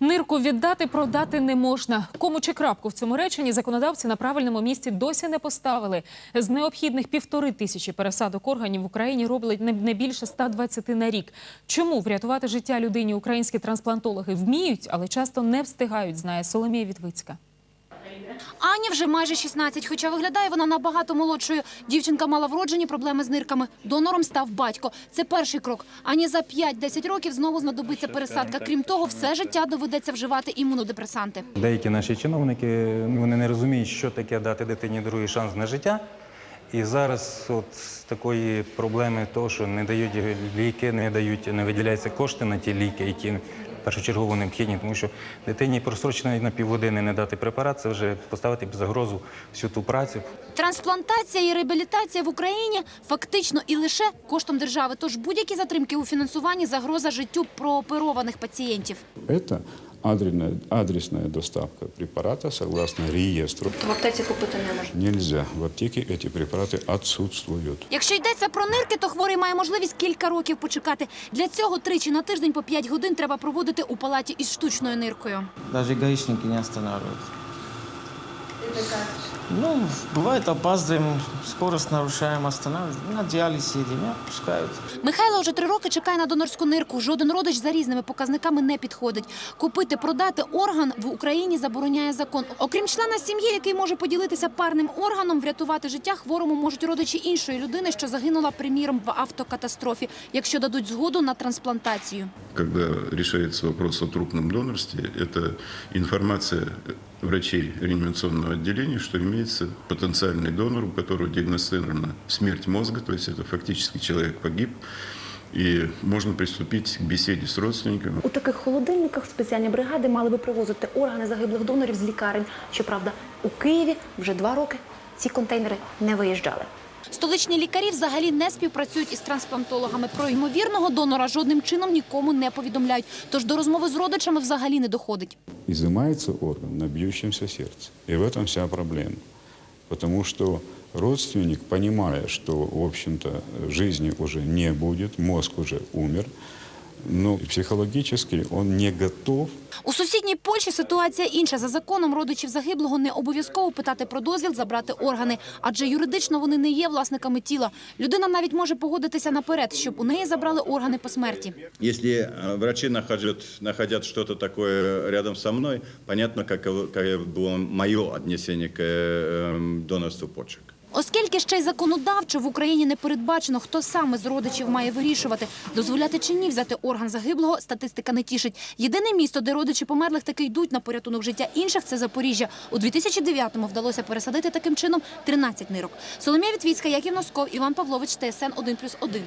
Нирку віддати, продати не можна. Кому чи крапку в цьому реченні законодавці на правильному місці досі не поставили. З необхідних півтори тисячі пересадок органів в Україні роблять не- більше 120 на рік. Чому врятувати життя людині українські трансплантологи вміють, але часто не встигають, знає Соломія Вітвицька. Ані вже майже 16, хоча виглядає вона набагато молодшою. Дівчинка мала вроджені проблеми з нирками. Донором став батько. Це перший крок. Ані за 5-10 років знову знадобиться пересадка. Крім того, все життя доведеться вживати імунодепресанти. Деякі наші чиновники вони не розуміють, що таке дати дитині другий шанс на життя. І зараз от з такої проблеми, того, що не дають ліки, не дають, не виділяються кошти на ті ліки, які першочергово необхідні, тому що дитині просрочено на півгодини не дати препарат, це вже поставити під загрозу всю ту працю. Трансплантація і реабілітація в Україні фактично і лише коштом держави. Тож будь-які затримки у фінансуванні загроза життю прооперованих пацієнтів. Это адресная, адресная доставка препарата согласно реестру. В аптеці купити не можна. Нельзя. В аптеке эти препараты отсутствуют. Якщо йдеться про нирки, то хворий має можливість кілька років почекати. Для цього тричі на тиждень по 5 годин треба проводити у палаті із штучною ниркою. Даже гаишники не останавливают. Ну, бывает опаздываем, скорость нарушаем, останавливаем. На диализ едем, и отпускают. Михайло вже три роки чекає на донорську нирку. Жоден родич за різними показниками не підходить. Купити, продати орган в Україні забороняє закон. Окрім члена сім'ї, який може поділитися парним органом, врятувати життя хворому можуть родичі іншої людини, що загинула, приміром, в автокатастрофі, якщо дадуть згоду на трансплантацію. Когда решается вопрос о трупном донорстве, это информация врачей реанимационного отделения, что имеется потенциальный донор, у которого диагностирована смерть мозга, то есть это фактически человек погиб, і можна приступити к беседе з родственниками. У таких холодильниках спеціальні бригади мали би привозити органи загиблих донорів з лікарень. Щоправда, у Києві вже два роки ці контейнери не виїжджали. Столичні лікарі взагалі не співпрацюють із трансплантологами. Про ймовірного донора жодним чином нікому не повідомляють. Тож до розмови з родичами взагалі не доходить. Ізимається орган на б'ючимся сердце. І в цьому вся проблема. Тому що родственник, понимая, что, в общем-то, не будет, мозг уже умер, но психологически он не готов У сусідній Польщі ситуація інша. За законом родичів загиблого не обов'язково питати про дозвіл забрати органи, адже юридично вони не є власниками тіла. Людина навіть може погодитися наперед, щоб у неї забрали органи по смерті. Если э, врачи находят, находят что-то такое рядом со мной, понятно, каково, какое было мое отнесение к э, эм, донорству почек. Оскільки ще й законодавчо в Україні не передбачено, хто саме з родичів має вирішувати, дозволяти чи ні взяти орган загиблого, статистика не тішить. Єдине місто, де родичі померлих таки йдуть на порятунок життя інших, це Запоріжжя. У 2009-му вдалося пересадити таким чином 13 нирок. Соломія Вітвіцька, Яків Носков, Іван Павлович, ТСН 1+,1.